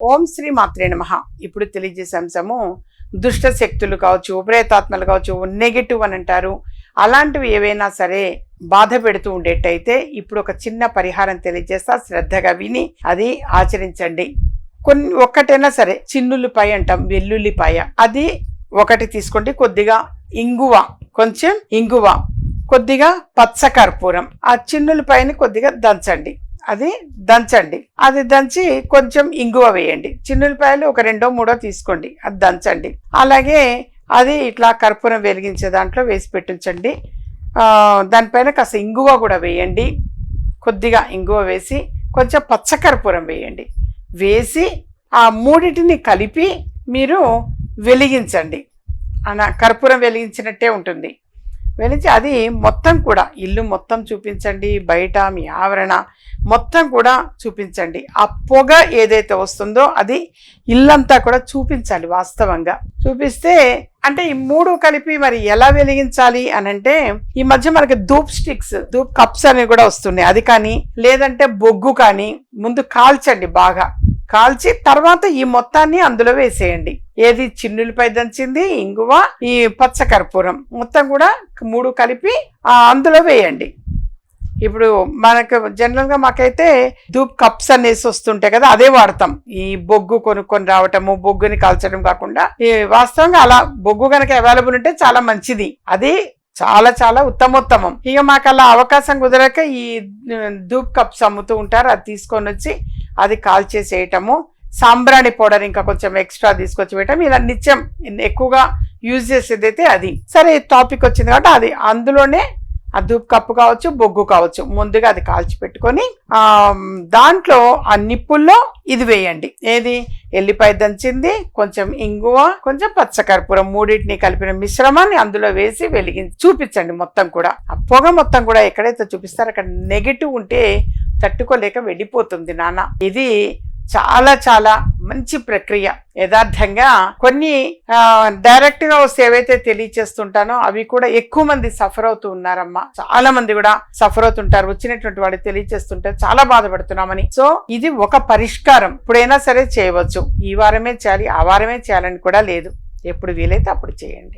ఓం శ్రీ మాత్రే నమ. ఇప్పుడు తెలియజేసే అంశము దుష్ట శక్తులు కావచ్చు ప్రేతాత్మలు కావచ్చు నెగిటివ్ అని అంటారు. అలాంటివి ఏవైనా సరే బాధ పెడుతూ ఉండేటైతే ఇప్పుడు ఒక చిన్న పరిహారం తెలియజేస్తా శ్రద్ధగా విని అది ఆచరించండి. కొన్ని ఒక్కటైనా సరే చిన్నుల్లిపాయ అంటాం వెల్లుల్లిపాయ. అది ఒకటి తీసుకోండి కొద్దిగా ఇంగువ కొంచెం ఇంగువ కొద్దిగా పచ్చ కర్పూరం. ఆ చిన్నులపైన కొద్దిగా దంచండి. అది దంచండి. అది దంచి కొంచెం ఇంగువ వేయండి. చిన్నులపాయలు ఒక రెండో మూడో తీసుకోండి. అది దంచండి. అలాగే అది ఇట్లా కర్పూరం వెలిగించే దాంట్లో వేసి పెట్టించండి. దానిపైన కాస్త ఇంగువ కూడా వేయండి. కొద్దిగా ఇంగువ వేసి కొంచెం పచ్చ కర్పూరం వేయండి. వేసి ఆ మూడిటిని కలిపి మీరు వెలిగించండి. అన కర్పూరం వెలిగించినట్టే ఉంటుంది. వెలిగించి అది మొత్తం కూడా ఇల్లు మొత్తం చూపించండి బయట మీ ఆవరణ మొత్తం కూడా చూపించండి. ఆ పొగ ఏదైతే వస్తుందో అది ఇల్లంతా కూడా చూపించాలి వాస్తవంగా. చూపిస్తే అంటే ఈ మూడు కలిపి మరి ఎలా వెలిగించాలి అని అంటే ఈ మధ్య మనకి ధూప్ స్టిక్స్ ధూప్ కప్స్ అనేవి కూడా వస్తున్నాయి. అది కానీ లేదంటే బొగ్గు కానీ ముందు కాల్చండి బాగా. కాల్చి తర్వాత ఈ మొత్తాన్ని అందులో వేసేయండి. ఏది చిన్నులపై దంచింది ఇంగువ ఈ పచ్చకర్పూరం మొత్తం కూడా మూడు కలిపి అందులో వేయండి. ఇప్పుడు మనకు జనరల్గా మాకైతే ధూప్ కప్స్ అనేసి వస్తుంటాయి కదా అదే వాడతాం. ఈ బొగ్గు కొనుక్కొని రావటము బొగ్గుని కాల్చడం కాకుండా ఈ వాస్తవంగా అలా బొగ్గు కనుక అవైలబుల్ ఉంటే చాలా మంచిది. అది చాలా చాలా ఉత్తమోత్తమం. ఇక మాకు అలా అవకాశం కుదరక ఈ ధూప్ కప్స్ అమ్ముతూ ఉంటారు అది తీసుకొని వచ్చి అది కాల్చేసేయటము. సాంబ్రాణి పౌడర్ ఇంకా కొంచెం ఎక్స్ట్రా తీసుకొచ్చి పెట్టాం. ఇలా నిత్యం ఎక్కువగా యూజ్ చేసేది అయితే అది. సరే టాపిక్ వచ్చింది కాబట్టి అది అందులోనే ఆ ధూప్ కప్పు కావచ్చు బొగ్గు కావచ్చు ముందుగా అది కాల్చి పెట్టుకొని ఆ దాంట్లో ఆ నిప్పుల్లో ఇది వేయండి. ఏది? ఎల్లిపాయ దంచింది కొంచెం ఇంగువ కొంచెం పచ్చకర్పూరం మూడింటిని కలిపిన మిశ్రమాన్ని అందులో వేసి వెలిగించి చూపించండి మొత్తం కూడా. ఆ పొగ మొత్తం కూడా ఎక్కడైతే చూపిస్తారో అక్కడ నెగిటివ్ ఉంటే తట్టుకోలేక వెళ్ళిపోతుంది నాన్న. ఇది చాలా చాలా మంచి ప్రక్రియ. యథార్థంగా కొన్ని డైరెక్ట్గా వస్తే ఏవైతే తెలియచేస్తుంటానో అవి కూడా ఎక్కువ మంది సఫర్ అవుతూ ఉన్నారమ్మా. చాలా మంది కూడా సఫర్ అవుతుంటారు. వచ్చినటువంటి వాడు తెలియచేస్తుంటే చాలా బాధపడుతున్నామని. సో ఇది ఒక పరిష్కారం. ఇప్పుడైనా సరే చేయవచ్చు. ఈ వారమే చేయాలి ఆ వారమే చేయాలని కూడా లేదు. ఎప్పుడు వీలైతే అప్పుడు చేయండి.